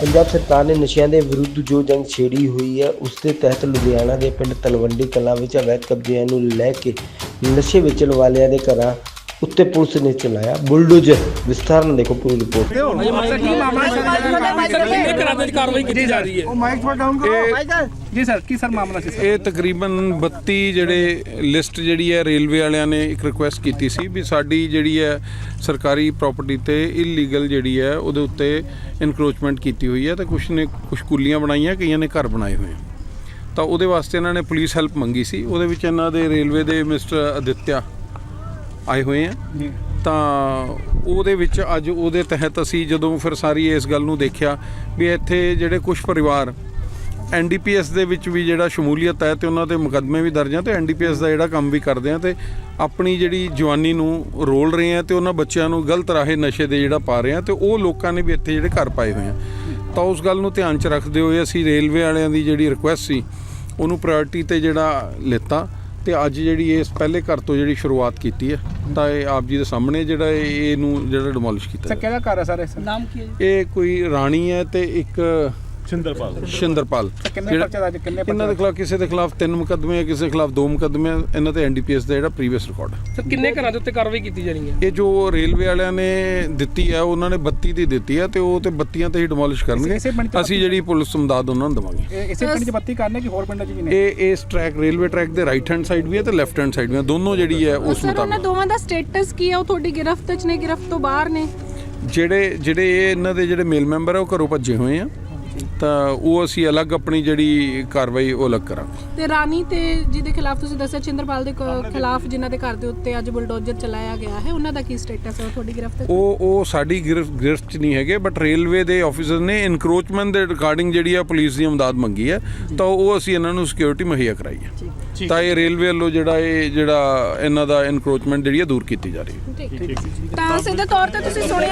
ਪੰਜਾਬ ਸਰਕਾਰ ਨੇ ਨਸ਼ਿਆਂ ਦੇ ਵਿਰੁੱਧ ਜੋ ਜੰਗ ਛੇੜੀ ਹੋਈ ਹੈ, ਉਸ ਦੇ ਤਹਿਤ ਲੁਧਿਆਣਾ ਦੇ ਪਿੰਡ ਤਲਵੰਡੀ ਕਲਾਂ ਵਿੱਚ ਅਵੈਧ ਕਬਜ਼ਿਆਂ ਨੂੰ ਲੈ ਕੇ ਨਸ਼ੇ ਵੇਚਣ ਵਾਲਿਆਂ ਦੇ ਘਰਾਂ ਉੱਤੇ ਪੁਲਿਸ ਨੇ ਚਲਾਇਆ ਬੁਲਡੋਜ਼ਰ ਵਿਸਥਾਰ ਨਾਲ ਦੇਖੋ ਪੂਰੀ ਰਿਪੋਰਟ ਕਿੰਨੇ ਘਰਾਂ ਦੇ ਵਿੱਚ ਕਾਰਵਾਈ ਕੀਤੀ ਜਾ ਰਹੀ ਹੈ ਜੀ ਸਰ ਕੀ ਸਰ ਮਾਮਲਾ ਸੀ ਇਹ ਤਕਰੀਬਨ 32 ਜਿਹੜੇ ਲਿਸਟ ਜਿਹੜੀ ਹੈ ਰੇਲਵੇ ਵਾਲਿਆਂ ਨੇ ਇੱਕ ਰਿਕੁਐਸਟ ਕੀਤੀ ਸੀ ਵੀ ਸਾਡੀ ਜਿਹੜੀ ਹੈ ਸਰਕਾਰੀ ਪ੍ਰਾਪਰਟੀ ਤੇ ਇਲੀਗਲ ਜਿਹੜੀ ਹੈ ਉਹਦੇ ਉੱਤੇ ਇਨਕਰੋਚਮੈਂਟ ਕੀਤੀ ਹੋਈ ਹੈ ਤੇ ਕੁਝ ਨੇ ਕੁਝ ਕੁੱਲੀਆਂ ਬਣਾਈਆਂ ਕਈਆਂ ਨੇ ਘਰ ਬਣਾਏ ਹੋਏ ਤਾਂ ਉਹਦੇ ਵਾਸਤੇ ਇਹਨਾਂ ਨੇ ਪੁਲਿਸ ਹੈਲਪ ਮੰਗੀ ਸੀ ਉਹਦੇ ਵਿੱਚ ਇਹਨਾਂ ਦੇ ਰੇਲਵੇ ਦੇ ਮਿਸਟਰ ਅਦਿੱਤਿਆ ਆਏ ਹੋਏ ਆ। ਤਾਂ ਉਹਦੇ ਵਿੱਚ ਅੱਜ ਉਹਦੇ ਤਹਿਤ ਅਸੀਂ ਜਦੋਂ ਫਿਰ ਸਾਰੀ ਇਸ ਗੱਲ ਨੂੰ ਦੇਖਿਆ ਵੀ ਇੱਥੇ ਜਿਹੜੇ ਕੁਝ ਪਰਿਵਾਰ ਐਨਡੀਪੀਐਸ ਦੇ ਵਿੱਚ ਵੀ ਜਿਹੜਾ ਸ਼ਮੂਲੀਅਤ ਹੈ ਤੇ ਉਹਨਾਂ ਦੇ ਮੁਕੱਦਮੇ ਵੀ ਦਰਜ ਆ ਤੇ ਐਨਡੀਪੀਐਸ ਦਾ ਜਿਹੜਾ ਕੰਮ ਵੀ ਕਰਦੇ ਆ ਤੇ ਆਪਣੀ ਜਿਹੜੀ ਜਵਾਨੀ ਨੂੰ ਰੋਲ ਰਹੇ ਆ ਤੇ ਉਹਨਾਂ ਬੱਚਿਆਂ ਨੂੰ ਗਲਤ ਰਾਹੇ ਨਸ਼ੇ ਦੇ ਜਿਹੜਾ ਪਾ ਰਹੇ ਆ ਤੇ ਉਹ ਲੋਕਾਂ ਨੇ ਵੀ ਇੱਥੇ ਜਿਹੜੇ ਘਰ ਪਾਏ ਹੋਏ ਆ। ਤਾਂ ਉਸ ਗੱਲ ਨੂੰ ਧਿਆਨ 'ਚ ਰੱਖਦੇ ਹੋਏ ਅਸੀਂ ਰੇਲਵੇ ਵਾਲਿਆਂ ਦੀ ਜਿਹੜੀ ਰਿਕੁਐਸਟ ਸੀ, ਉਹਨੂੰ ਪ੍ਰਾਇੋਰਟੀ ਤੇ ਜਿਹੜਾ ਲਿੱਤਾ ਤੇ ਅੱਜ ਜਿਹੜੀ ਇਸ ਪਹਿਲੇ ਘਰ ਤੋਂ ਜਿਹੜੀ ਸ਼ੁਰੂਆਤ ਕੀਤੀ ਹੈ ਤਾਂ ਇਹ ਆਪ ਜੀ ਦੇ ਸਾਹਮਣੇ ਜਿਹੜਾ ਇਹ- ਇਹਨੂੰ ਜਿਹੜਾ ਡਿਮੋਲਿਸ਼ ਕੀਤਾ ਸਰ। ਕਿਹੜਾ ਘਰ ਹੈ ਸਰ ਇਸ ਨਾਮ ਕੀ ਹੈ ਜੀ? ਇਹ ਕੋਈ ਰਾਣੀ ਹੈ ਤੇ ਇੱਕ ਸ਼ਿੰਦਰਪਾਲ। ਸ਼ਿੰਦਰਪਾਲ। ਸਰ ਕਿੰਨੇ ਜਿਹੜਾ- ਪਰਚੇ ਦਾ ਅੱਜ ਕਿੰਨੇ ਇਹਨਾਂ ਦੇ ਖਿਲਾਫ ਕਿਸੇ ਦੇ ਖਿਲਾਫ ਤਿੰਨ ਮੁਕੱਦਮੇ ਆ ਕਿਸੇ ਦੇ ਖਿਲਾਫ ਦੋ ਮੁਕੱਦਮੇ ਆ। ਇਹਨਾਂ ਤੇ ਐਨਡੀਪੀਐਸ ਦਾ ਜਿਹੜਾ ਪ੍ਰੀਵੀਅਸ ਰਿਕਾਰਡ ਸਰ ਕਿੰਨੇ ਘਰਾਂ ਦੇ ਉੱਤੇ ਕਾਰਵਾਈ ਕੀਤੀ ਜਾਣੀ ਹੈ? ਇਹ ਜੋ ਰੇਲਵੇ ਵਾਲਿਆਂ ਨੇ ਦਿੱਤੀ ਹੈ ਉਹਨਾਂ ਨੇ 32 ਦੀ ਦਿੱਤੀ ਹੈ ਤੇ ਉਹ ਤੇ 32 ਤੇ ਹੀ ਡਿਮੋਲਿਸ਼ ਕਰਨਗੇ। ਇਸੇ ਪਿੰਡ 'ਚ ਅਸੀਂ ਜਿਹੜੀ ਪੁਲਿਸ ਸਮਦਾਦ ਉਹਨਾਂ ਨੂੰ ਦੇਵਾਂਗੇ। ਇਹ ਇਸੇ ਪਿੰਡ 'ਚ ਬੱਤੀ ਕਰਨੇ ਕਿ ਹੋਰ ਪਿੰਡਾਂ 'ਚ ਵੀ ਨੇ? ਇਹ ਇਸ ਟਰੈਕ ਰੇਲਵੇ ਟਰੈਕ ਦੇ ਰਾਈਟ ਹੈਂਡ ਸਾਈਡ ਵੀ ਹੈ ਤੇ ਲੈਫਟ ਹੈਂਡ ਸਾਈਡ ਵੀ ਹੈ ਦੋਨੋਂ ਜਿਹੜੀ ਹੈ ਉਸ ਸਰ ਉਹਨਾਂ ਮੁਤਾਬਕ ਦੋਵਾਂ ਦਾ ਸਟੇਟਸ ਕੀ ਹੈ ਉਹ ਤੁਹਾਡੀ ਗਿਰਫਤ 'ਚ ਨੇ ਗਿਰਫਤ ਤੋਂ ਬਾਹਰ ਨੇ। ਜਿਹੜੇ ਜਿਹੜੇ ਇਹ ਇਹਨਾਂ ਦੇ ਜਿਹੜੇ ਮੇਲ ਮੈਂਬਰ ਆ ਉਹ ਘਰੋਂ ਭੱਜੇ ਹੋਏ ਆ। ਤਾਂ ਉਹ ਅਸੀਂ ਅਲੱਗ ਆਪਣੀ ਜਿਹੜੀ ਕਾਰਵਾਈ ਉਹ ਅਲੱਗ ਕਰਾਂਗੇ। ਤੇ ਰਾਣੀ ਤੇ ਜਿਹਦੇ ਖਿਲਾਫ ਤੁਸੀਂ ਦੱਸਿਆ ਚਿੰਦਰਪਾਲ ਦੇ ਕ- ਖਿਲਾਫ ਜਿਨ੍ਹਾਂ ਦੇ ਘਰ ਦੇ ਉੱਤੇ ਅੱਜ ਬੁਲਡੋਜ਼ਰ ਚਲਾਇਆ ਗਿਆ ਹੈ ਉਹਨਾਂ ਦਾ ਕੀ ਸਟੇਟਸ ਹੈ? ਉਹ ਤੁਹਾਡੀ ਗਿਰਫਤ ਉਹ ਉਹ ਸਾਡੀ ਗਿਰਫ ਗਿਰਫਤ 'ਚ ਨਹੀਂ ਹੈਗੇ ਬਟ ਰੇਲਵੇ ਦੇ ਆਫੀਸਰ ਨੇ ਇਨਕਰੋਚਮੈਂਟ ਦੇ ਰਿਗਾਰਡਿੰਗ ਜਿਹੜੀ ਆ ਪੁਲਿਸ ਦੀ ਮਦਦ ਮੰਗੀ ਹੈ ਤਾਂ ਉਹ ਅਸੀਂ ਇਹਨਾਂ ਨੂੰ ਸਿਕਿਉਰਿਟੀ ਮੁਹੱਈਆ ਕਰਾਈ ਹੈ। ਤਾਂ ਇਹ ਰੇਲਵੇ ਵੱਲੋਂ ਜਿਹੜਾ ਇਹ ਜਿਹੜਾ ਇਹਨਾਂ ਦਾ ਇਨਕਰੋਚਮੈਂਟ ਜਿਹੜੀ ਆ ਦੂਰ ਕੀਤੀ ਜਾ ਰਹੀ ਹੈ। ਠੀਕ ਤਾਂ ਸਿੱਧੇ ਤੌਰ ਤੇ ਤੁਸੀਂ ਸੁਣਿਆ